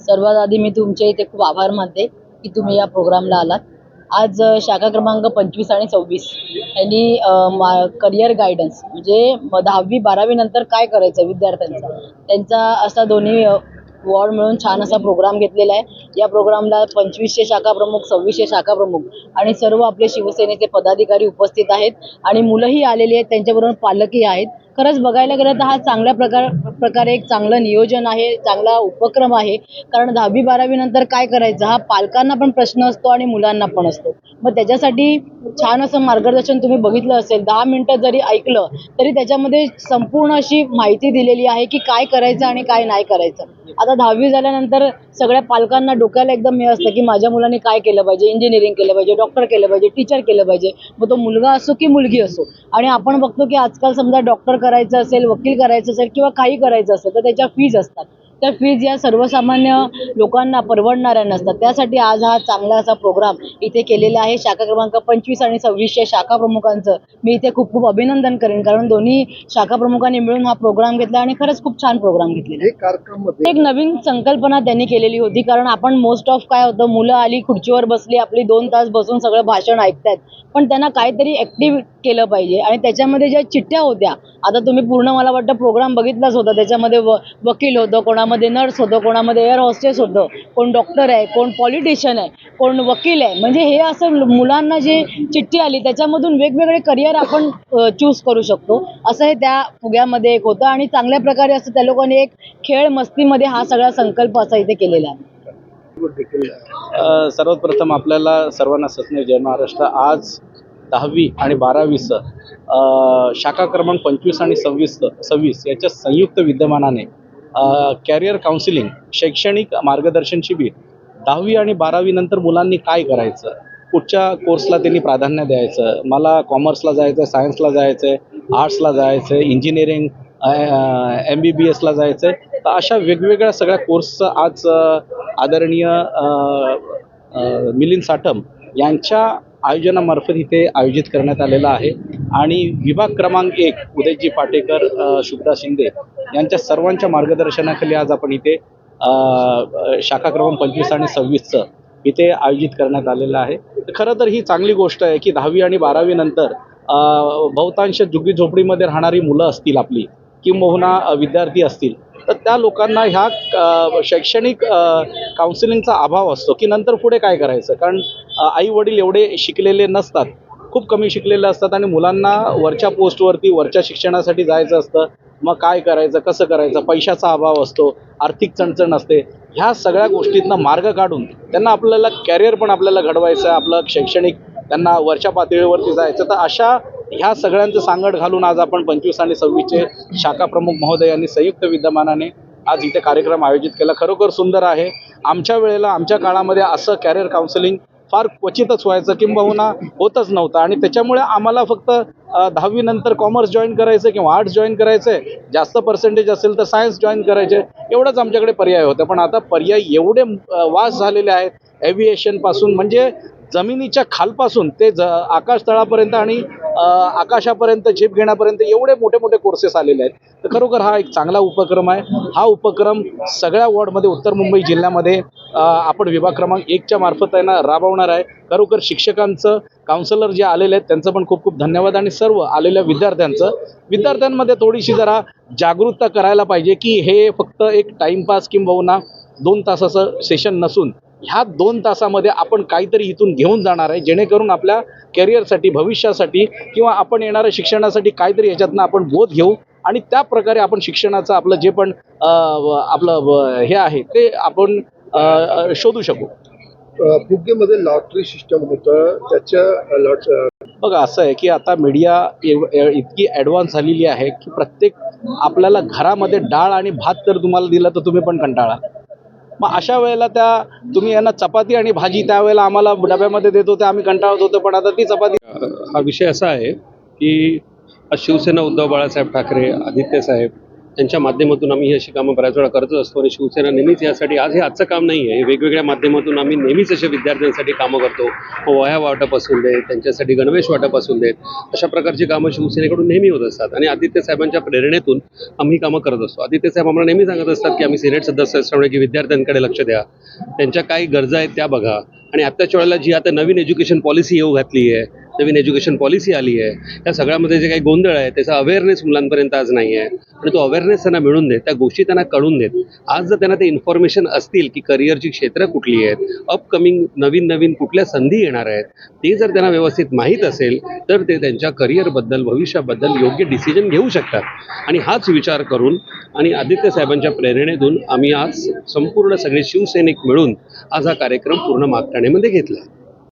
सर्वात आधी मी तुमचे इथे खूप आभार मानते की तुम्ही या प्रोग्रामला आलात. आज शाखा क्रमांक पंचवीस आणि सव्वीस यांनी करिअर गायडन्स म्हणजे दहावी बारावी नंतर काय करायचं विद्यार्थ्यांचा? त्यांचा असा दोन्ही वॉर्ड मिळून छान असा प्रोग्राम घेतलेला आहे. या प्रोग्रामला पंचवीसशे शाखा प्रमुख सव्वीसशे शाखा प्रमुख आणि सर्व आपले शिवसेनेचे पदाधिकारी उपस्थित आहेत. आणि मुलंही आलेली आहेत त्यांच्याबरोबर पालकही आहेत. खरंच बघायला गेलं तर हा चांगल्या प्रकार प्रकारे एक चांगलं नियोजन आहे चांगला उपक्रम आहे. कारण दहावी बारावी नंतर काय करायचं? हा पालकांना पण प्रश्न असतो आणि मुलांना पण असतो. मग त्याच्यासाठी छान असं मार्गदर्शन तुम्ही बघितलं असेल दहा मिनटं जरी ऐकलं तरी त्याच्यामध्ये संपूर्ण अशी माहिती दिलेली आहे की काय करायचं आणि काय नाही करायचं. आता दहावी झाल्यानंतर सगळ्या पालकांना डोक्याला एकदम हे असतं की माझ्या मुलांनी काय केलं पाहिजे? इंजिनिअरिंग केलं पाहिजे डॉक्टर केलं पाहिजे टीचर केलं पाहिजे. मग तो मुलगा असो की मुलगी असो. आणि आपण बघतो की आजकाल समजा डॉक्टर करायचं असेल वकील करायचं असेल किंवा काही करायचं असेल तर त्याच्या फीज असतात. त्या फीज या सर्वसामान्य लोकांना परवडणाऱ्या नसतात. त्यासाठी आज हा चांगला असा प्रोग्राम इथे केलेला आहे. शाखा क्रमांक पंचवीस आणि सव्वीसशे शाखा प्रमुखांचं. मी इथे खूप खूप अभिनंदन करेन कारण दोन्ही शाखा प्रमुखांनी मिळून हा प्रोग्राम घेतला आणि खरंच खूप छान प्रोग्राम घेतलेला एक नवीन संकल्पना त्यांनी केलेली होती कारण आपण मोस्ट ऑफ काय होतं मुलं आली खुर्चीवर बसली आपली दोन तास बसून सगळं भाषण ऐकतायत. पण त्यांना काहीतरी ऍक्टिव्ह केलं पाहिजे आणि त्याच्यामध्ये ज्या चिठ्ठ्या होत्या आता तुम्ही पूर्ण मला वाटतं प्रोग्राम बघितलाच होता त्याच्यामध्ये वकील होतं कोणामध्ये नर्स होतं कोणामध्ये एअर हॉस्टेस होतं कोण डॉक्टर आहे कोण पॉलिटिशियन आहे कोण वकील आहे म्हणजे हे असं मुलांना जे चिठ्ठी आली त्याच्यामधून वेगवेगळे करिअर आपण चूज करू शकतो. असं हे त्या फुग्यामध्ये एक होतं आणि चांगल्या प्रकारे असं त्या लोकांनी एक खेळ मस्तीमध्ये हा सगळा संकल्प असा इथे केलेला आहे. सर्वप्रथम आपल्याला सर्वांना सस्ने जय महाराष्ट्र. आज दहावी आणि बारावीचं अ, शाखा क्रमांक पंचवीस आणि सव्वीस सव्वीस याच्या संयुक्त विद्यमानाने कॅरियर काउन्सिलिंग शैक्षणिक मार्गदर्शन शिबिर दहावी आणि बारावी नंतर मुलांनी काय करायचं? कुठच्या कोर्सला त्यांनी प्राधान्य द्यायचं? मला कॉमर्सला जायचं आहे सायन्सला जायचं आहे आर्ट्सला जायचं आहे इंजिनिअरिंग एम बी बी एसला जायचं आहे तर अशा वेगवेगळ्या सगळ्या कोर्सचं आज आदरणीय मिलिंद साठम यांच्या आयोजनामार्फत इथे आयोजित करण्यात आलेलं आहे. आणि विभाग क्रमांक एक उदयजी पाटेकर शुभ्रा शिंदे यांच्या सर्वांच्या मार्गदर्शनाखाली आज आपण इथे शाखा क्रमांक पंचवीस आणि सव्वीसचं इथे आयोजित करण्यात आलेलं आहे. तर खरं तर ही चांगली गोष्ट आहे की दहावी आणि बारावी नंतर बहुतांश झुगी झोपडीमध्ये राहणारी मुलं असतील आपली किंबहुना विद्यार्थी असतील तर त्या लोकांना ह्या शैक्षणिक काउन्सिलिंगचा अभाव असतो की नंतर पुढे काय करायचं? कारण आई वडील एवढे शिकलेले नसतात. खूप कमी शिकलेले असतात आणि मुलांना वरच्या पोस्टवरती वरच्या शिक्षणासाठी जायचं असतं. मग काय करायचं कसं करायचं पैशाचा अभाव असतो आर्थिक चणचण असते. ह्या सगळ्या गोष्टीतनं मार्ग काढून त्यांना आपल्याला कॅरियर पण आपल्याला घडवायचं आहे. आपलं शैक्षणिक त्यांना वरच्या पातळीवरती जायचं तर अशा ह्या सगळ्यांचं सांगड घालून आज आपण पंचवीस आणि सव्वीसचे शाखा प्रमुख महोदय यांनी संयुक्त विद्यमानाने आज इथे कार्यक्रम आयोजित केला. खरोखर सुंदर आहे. आमच्या वेळेला आमच्या काळामध्ये असं कॅरियर काउन्सिलिंग फार क्वचितच व्हायचं किंबहुना होतच नव्हतं. आणि त्याच्यामुळे आम्हाला फक्त दहावीनंतर कॉमर्स जॉईन करायचं किंवा आर्ट्स जॉईन करायचं आहे जास्त पर्सेंटेज असेल तर सायन्स जॉईन करायचे एवढंच आमच्याकडे पर्याय होते. पण आता पर्याय एवढे वास झालेले आहेत एव्हिएशनपासून म्हणजे जमिनीच्या खालपासून ते ज आकाश तळापर्यंत आणि आकाशापर्यंत झेप घेण्यापर्यंत एवढे मोठे मोठे कोर्सेस आलेले आहेत. तर खरोखर हा एक चांगला उपक्रम आहे. हा उपक्रम सगळ्या वॉर्डमध्ये उत्तर मुंबई जिल्ह्यामध्ये आपण विभाग क्रमांक एकच्या मार्फत आहे ना राबवणार आहे. खरोखर शिक्षकांचं काउन्सिलर जे आलेले आहेत त्यांचं पण खूप खूप धन्यवाद. आणि सर्व आलेल्या विद्यार्थ्यांचं विद्यार्थ्यांमध्ये थोडीशी जरा जागरूकता करायला पाहिजे की हे फक्त एक टाइमपास किंबहुना दोन तासाचं सेशन नसून ह्या दोन तासामध्ये आपण काहीतरी इथून घेऊन जाणार आहे जेणेकरून आपल्या कॅरियरसाठी भविष्यासाठी किंवा आपण येणाऱ्या शिक्षणासाठी काहीतरी याच्यातनं आपण बोध घेऊ आणि त्या प्रकारे आपण शिक्षणाचं आपलं जे पण आपलं हे आहे ते आपण शोधू शकू. फुग्गेमध्ये लॉटरी सिस्टम होतं त्याच्या लॉट बघा असं आहे की आता मीडिया इतकी ॲडव्हान्स झालेली आहे की प्रत्येक आपल्याला घरामध्ये डाळ आणि भात तर तुम्हाला दिलं तर तुम्ही पण कंटाळा. मग अशा वेळेला त्या तुम्ही यांना चपाती आणि भाजी त्यावेळेला आम्हाला डब्यामध्ये देत होते आम्ही कंटाळत होतो पण आता ती चपाती हा विषय असा आहे की शिवसेना उद्धव बाळासाहेब ठाकरे आदित्य साहेब त्यांच्या माध्यमातून आम्ही ही अशी कामं बऱ्याच वेळा करत असतो आणि शिवसेना नेहमीच यासाठी आज हे आजचं काम नाही आहे. वेगवेगळ्या माध्यमातून आम्ही नेहमीच असे विद्यार्थ्यांसाठी कामं करतो. वह्या वाटप असून देत त्यांच्यासाठी गणवेश वाटप असून देत अशा प्रकारची कामं शिवसेनेकडून नेहमी होत असतात. आणि आदित्य साहेबांच्या प्रेरणेतून आम्ही कामं करत असतो. आदित्य साहेब आम्हाला नेहमी सांगत असतात की आम्ही सिनेट सदस्य असल्यामुळे की विद्यार्थ्यांकडे लक्ष द्या. त्यांच्या काय गरजा आहेत त्या बघा. आणि आत्ताच्या वेळेला जी आता नवीन एज्युकेशन पॉलिसी येऊ घातली आहे नवीन एज्युकेशन पॉलिसी आली आहे. त्या सगळ्यामध्ये जे काही गोंधळ आहे त्याचा अवेअरनेस मुलांपर्यंत आज नाही आहे. आणि तो अवेअरनेस त्यांना मिळून देत त्या गोष्टी त्यांना कळून देत. आज जर त्यांना ते इन्फॉर्मेशन असतील की करिअरची क्षेत्र कुठली आहेत अपकमिंग नवीन नवीन कुठल्या संधी येणार आहेत ते जर त्यांना व्यवस्थित माहीत असेल तर ते त्यांच्या करिअरबद्दल भविष्याबद्दल योग्य डिसिजन घेऊ शकतात. आणि हाच विचार करून आणि आदित्य साहेबांच्या प्रेरणेतून आम्ही आज संपूर्ण सगळे शिवसैनिक मिळून आज हा कार्यक्रम पूर्ण मागठाण्यामध्ये घेतला.